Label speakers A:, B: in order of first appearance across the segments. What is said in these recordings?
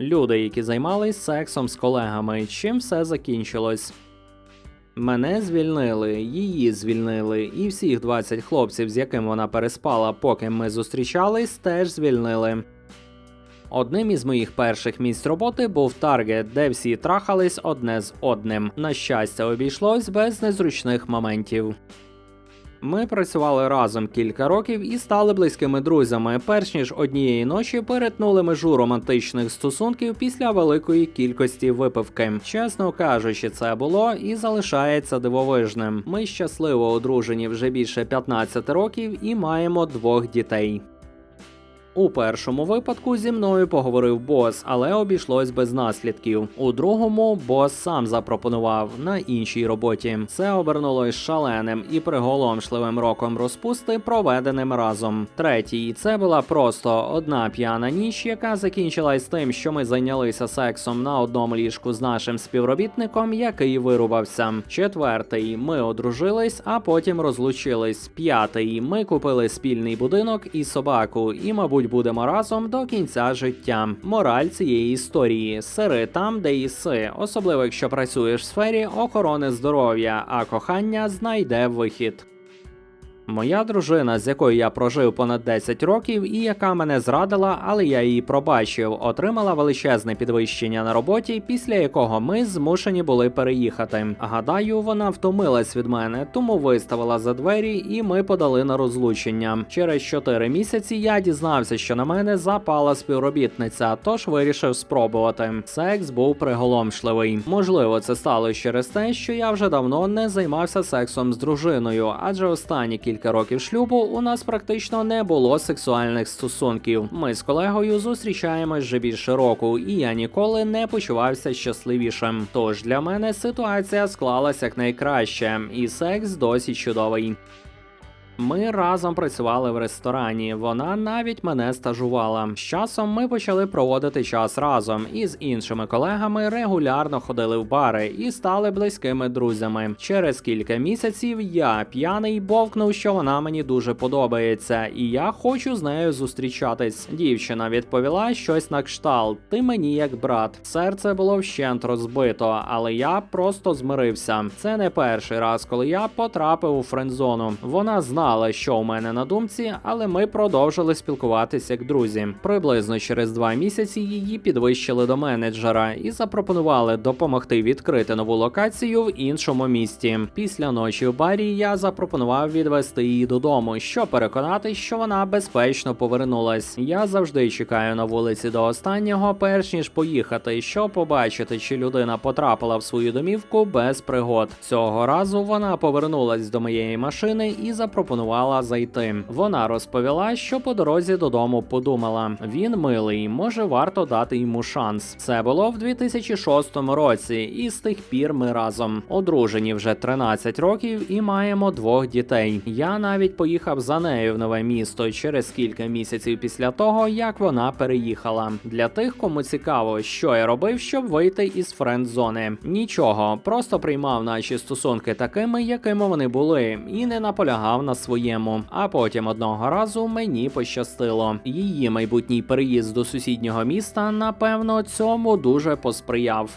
A: Люди, які займались сексом з колегами, чим все закінчилось. Мене звільнили, її звільнили, і всіх 20 хлопців, з яким вона переспала, поки ми зустрічались, теж звільнили. Одним із моїх перших місць роботи був Таргет, де всі трахались одне з одним. На щастя, обійшлось без незручних моментів. Ми працювали разом кілька років і стали близькими друзями, перш ніж однієї ночі перетнули межу романтичних стосунків після великої кількості випивки. Чесно кажучи, це було і залишається дивовижним. Ми щасливо одружені вже більше 15 років і маємо двох дітей. У першому випадку зі мною поговорив бос, але обійшлось без наслідків. У другому бос сам запропонував на іншій роботі. Це обернулось шаленим і приголомшливим роком розпусти, проведеним разом. Третій це була просто одна п'яна ніч, яка закінчилась тим, що ми зайнялися сексом на одному ліжку з нашим співробітником, який вирубався. Четвертий ми одружились, а потім розлучились. П'ятий ми купили спільний будинок і собаку, і, мабуть, будемо разом до кінця життя. Мораль цієї історії сири там, де їси, особливо якщо працюєш в сфері охорони здоров'я, а кохання знайде вихід. Моя дружина, з якою я прожив понад 10 років і яка мене зрадила, але я її пробачив, отримала величезне підвищення на роботі, після якого ми змушені були переїхати. Гадаю, вона втомилась від мене, тому виставила за двері, і ми подали на розлучення. Через 4 місяці я дізнався, що на мене запала співробітниця, тож вирішив спробувати. Секс був приголомшливий. Можливо, це сталося через те, що я вже давно не займався сексом з дружиною, адже останні кілька років шлюбу у нас практично не було сексуальних стосунків. Ми з колегою зустрічаємось вже більше року, і я ніколи не почувався щасливішим. Тож для мене ситуація склалася як найкраще, і секс досі чудовий. Ми разом працювали в ресторані. Вона навіть мене стажувала. З часом ми почали проводити час разом і з іншими колегами регулярно ходили в бари і стали близькими друзями. Через кілька місяців я п'яний бовкнув, що вона мені дуже подобається, і я хочу з нею зустрічатись. Дівчина відповіла щось на кшталт: ти мені як брат. Серце було вщент розбито, але я просто змирився. Це не перший раз, коли я потрапив у френдзону. Вона знала, що у мене на думці, але ми продовжили спілкуватися як друзі. Приблизно через два місяці її підвищили до менеджера і запропонували допомогти відкрити нову локацію в іншому місті. Після ночі в барі я запропонував відвести її додому, щоб переконати, що вона безпечно повернулась. Я завжди чекаю на вулиці до останнього, перш ніж поїхати, щоб побачити, чи людина потрапила в свою домівку без пригод. Цього разу вона повернулась до моєї машини і запропонувала зайти. Вона розповіла, що по дорозі додому подумала: він милий, може варто дати йому шанс. Це було в 2006 році, і з тих пір ми разом одружені вже 13 років і маємо двох дітей. Я навіть поїхав за нею в нове місто через кілька місяців після того, як вона переїхала. Для тих, кому цікаво, що я робив, щоб вийти із френд-зони. Нічого, просто приймав наші стосунки такими, якими вони були, і не наполягав на своєму. А потім одного разу мені пощастило. Її майбутній переїзд до сусіднього міста, напевно, цьому дуже посприяв.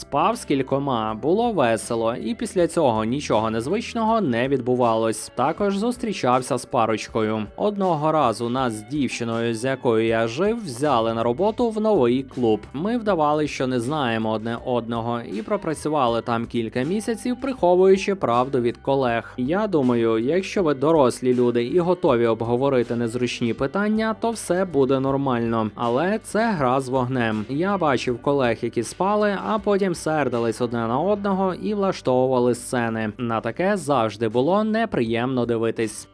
A: Спав з кількома, було весело, і після цього нічого незвичного не відбувалось. Також зустрічався з парочкою. Одного разу нас з дівчиною, з якою я жив, взяли на роботу в новий клуб. Ми вдавали, що не знаємо одне одного, і пропрацювали там кілька місяців, приховуючи правду від колег. Я думаю, якщо ви дорослі люди і готові обговорити незручні питання, то все буде нормально. Але це гра з вогнем. Я бачив колег, які спали, а потім сердились одне на одного і влаштовували сцени. На таке завжди було неприємно дивитись.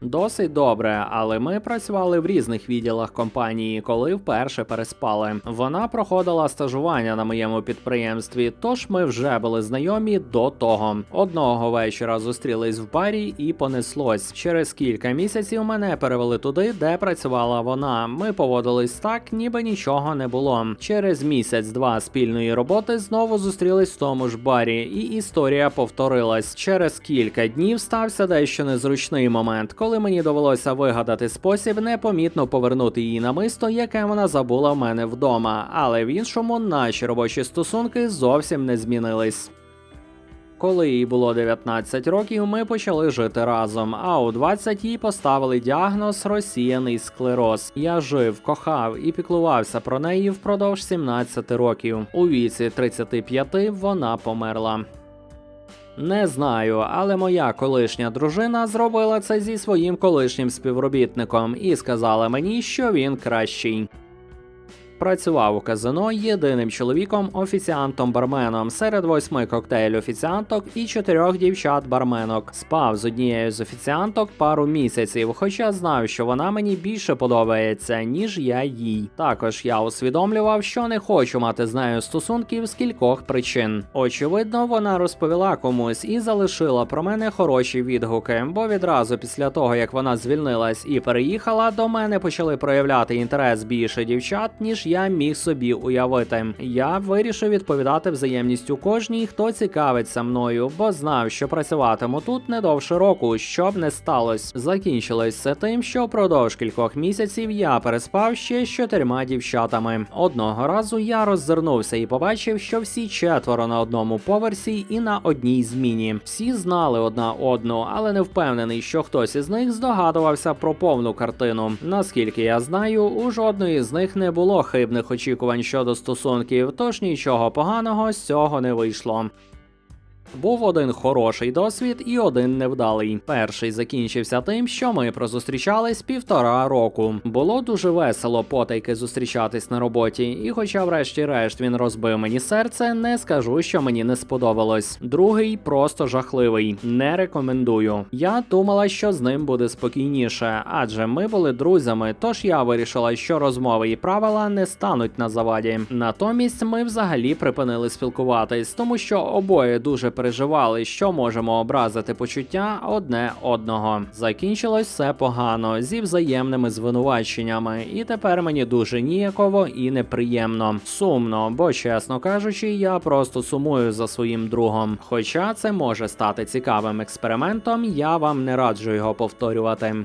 A: Досить добре, але ми працювали в різних відділах компанії, коли вперше переспали. Вона проходила стажування на моєму підприємстві, тож ми вже були знайомі до того. Одного вечора зустрілись в барі і понеслось. Через кілька місяців мене перевели туди, де працювала вона. Ми поводились так, ніби нічого не було. Через місяць-два спільної роботи знову зустрілись в тому ж барі, і історія повторилась. Через кілька днів стався дещо незручний момент, коли мені довелося вигадати спосіб непомітно повернути її намисто, яке вона забула в мене вдома, але в іншому наші робочі стосунки зовсім не змінились. Коли їй було 19 років, ми почали жити разом. А у 20 їй поставили діагноз розсіяний склероз. Я жив, кохав і піклувався про неї впродовж 17 років. У віці 35 вона померла. Не знаю, але моя колишня дружина зробила це зі своїм колишнім співробітником і сказала мені, що він кращий. Працював у казино єдиним чоловіком офіціантом барменом серед восьми коктейль-офіціанток і чотирьох дівчат-барменок. Спав з однією з офіціанток пару місяців, хоча знав, що вона мені більше подобається, ніж я їй. Також я усвідомлював, що не хочу мати з нею стосунків з кількох причин. Очевидно, вона розповіла комусь і залишила про мене хороші відгуки, бо відразу після того, як вона звільнилась і переїхала, до мене почали проявляти інтерес більше дівчат, ніж я міг собі уявити. Я вирішив відповідати взаємністю кожній, хто цікавиться мною, бо знав, що працюватиму тут не довше року, щоб не сталося. Закінчилось це тим, що впродовж кількох місяців я переспав ще з чотирма дівчатами. Одного разу я роззирнувся і побачив, що всі четверо на одному поверсі і на одній зміні. Всі знали одна одну, але не впевнений, що хтось із них здогадувався про повну картину. Наскільки я знаю, у жодної з них не було хибних очікувань щодо стосунків, тож нічого поганого з цього не вийшло. Був один хороший досвід і один невдалий. Перший закінчився тим, що ми прозустрічались півтора року. Було дуже весело потайки зустрічатись на роботі, і хоча, врешті-решт, він розбив мені серце, не скажу, що мені не сподобалось. Другий просто жахливий. Не рекомендую. Я думала, що з ним буде спокійніше, адже ми були друзями, тож я вирішила, що розмови і правила не стануть на заваді. Натомість ми взагалі припинили спілкуватись, тому що обоє дуже переживали, що можемо образити почуття одне одного. Закінчилось все погано зі взаємними звинуваченнями, і тепер мені дуже ніяково і неприємно. Сумно, бо чесно кажучи, я просто сумую за своїм другом. Хоча це може стати цікавим експериментом, я вам не раджу його повторювати.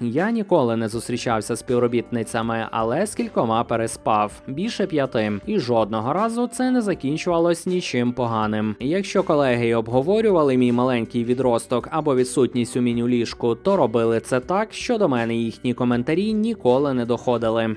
A: Я ніколи не зустрічався з співробітницями, але з кількома переспав більше п'яти, і жодного разу це не закінчувалось нічим поганим. Якщо колеги обговорювали мій маленький відросток або відсутність у меню ліжку, то робили це так, що до мене їхні коментарі ніколи не доходили.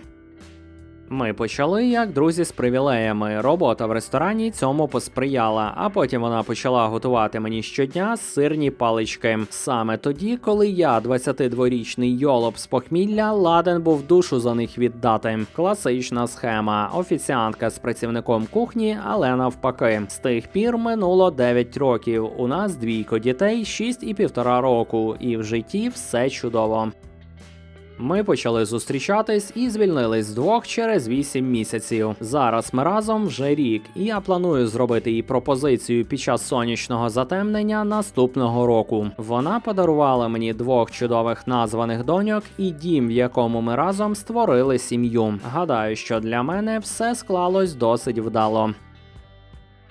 A: Ми почали як друзі з привілеями. Робота в ресторані цьому посприяла, а потім вона почала готувати мені щодня сирні палички. Саме тоді, коли я, 22-річний йолоп з похмілля, ладен був душу за них віддати. Класична схема. Офіціантка з працівником кухні, але навпаки. З тих пір минуло 9 років. У нас двійко дітей, 6 і півтора року, і в житті все чудово. Ми почали зустрічатись і звільнились двох через 8 місяців. Зараз ми разом вже рік, і я планую зробити їй пропозицію під час сонячного затемнення наступного року. Вона подарувала мені двох чудових названих доньок і дім, в якому ми разом створили сім'ю. Гадаю, що для мене все склалось досить вдало.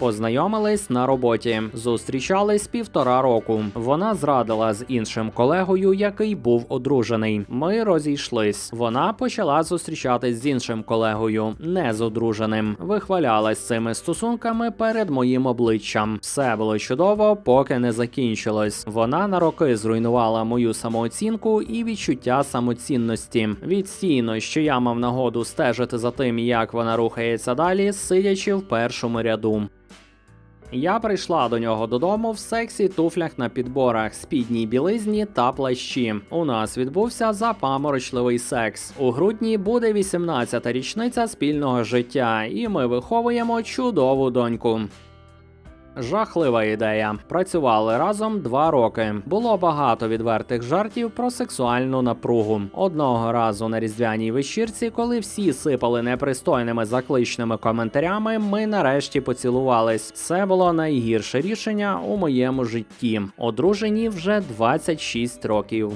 A: Познайомились на роботі, зустрічались півтора року. Вона зрадила з іншим колегою, який був одружений. Ми розійшлись. Вона почала зустрічатись з іншим колегою, не з одруженим. Вихвалялась цими стосунками перед моїм обличчям. Все було чудово, поки не закінчилось. Вона на роки зруйнувала мою самооцінку і відчуття самоцінності. Відстійно, що я мав нагоду стежити за тим, як вона рухається далі, сидячи в першому ряду. Я прийшла до нього додому в сексі туфлях на підборах, спідній білизні та плащі. У нас відбувся запаморочливий секс. У грудні буде 18-та річниця спільного життя, і ми виховуємо чудову доньку. Жахлива ідея. Працювали разом два роки. Було багато відвертих жартів про сексуальну напругу. Одного разу на різдвяній вечірці, коли всі сипали непристойними закличними коментарями, ми нарешті поцілувались. Це було найгірше рішення у моєму житті. Одружені вже 26 років.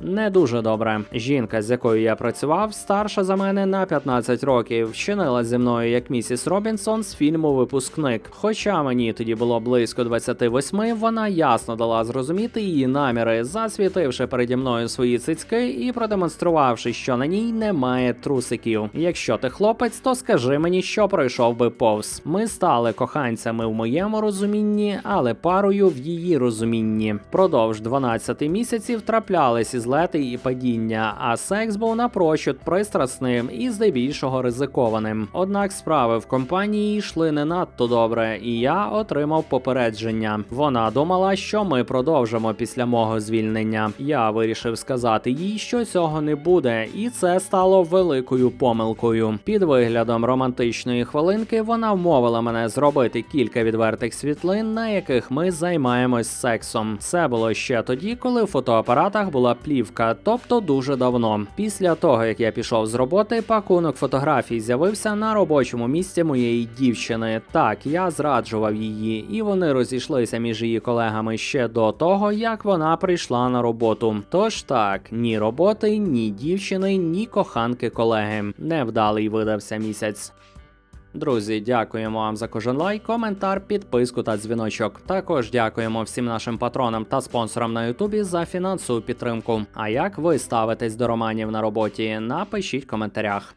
A: Не дуже добре. Жінка, з якою я працював, старша за мене на 15 років, вчинила зі мною як місіс Робінсон з фільму Випускник. Хоча мені тоді було близько 28, вона ясно дала зрозуміти її наміри, засвітивши переді мною свої цицьки і продемонструвавши, що на ній немає трусиків. Якщо ти хлопець, то скажи мені, що пройшов би повз. Ми стали коханцями в моєму розумінні, але парою в її розумінні. Продовж 12 місяців траплялись злети і падіння, а секс був напрочуд пристрасним і здебільшого ризикованим. Однак справи в компанії йшли не надто добре, і я отримав попередження. Вона думала, що ми продовжимо після мого звільнення. Я вирішив сказати їй, що цього не буде, і це стало великою помилкою. Під виглядом романтичної хвилинки вона вмовила мене зробити кілька відвертих світлин, на яких ми займаємось сексом. Це було ще тоді, коли в фотоапаратах була плівка, тобто дуже давно. Після того як я пішов з роботи, пакунок фотографій з'явився на робочому місці моєї дівчини. Так, я зраджував її, і вони розійшлися між її колегами ще до того, як вона прийшла на роботу. Тож так, ні роботи, ні дівчини, ні коханки колеги. Невдалий видався місяць. Друзі, дякуємо вам за кожен лайк, коментар, підписку та дзвіночок. Також дякуємо всім нашим патронам та спонсорам на Ютубі за фінансову підтримку. А як ви ставитесь до романів на роботі? Напишіть в коментарях.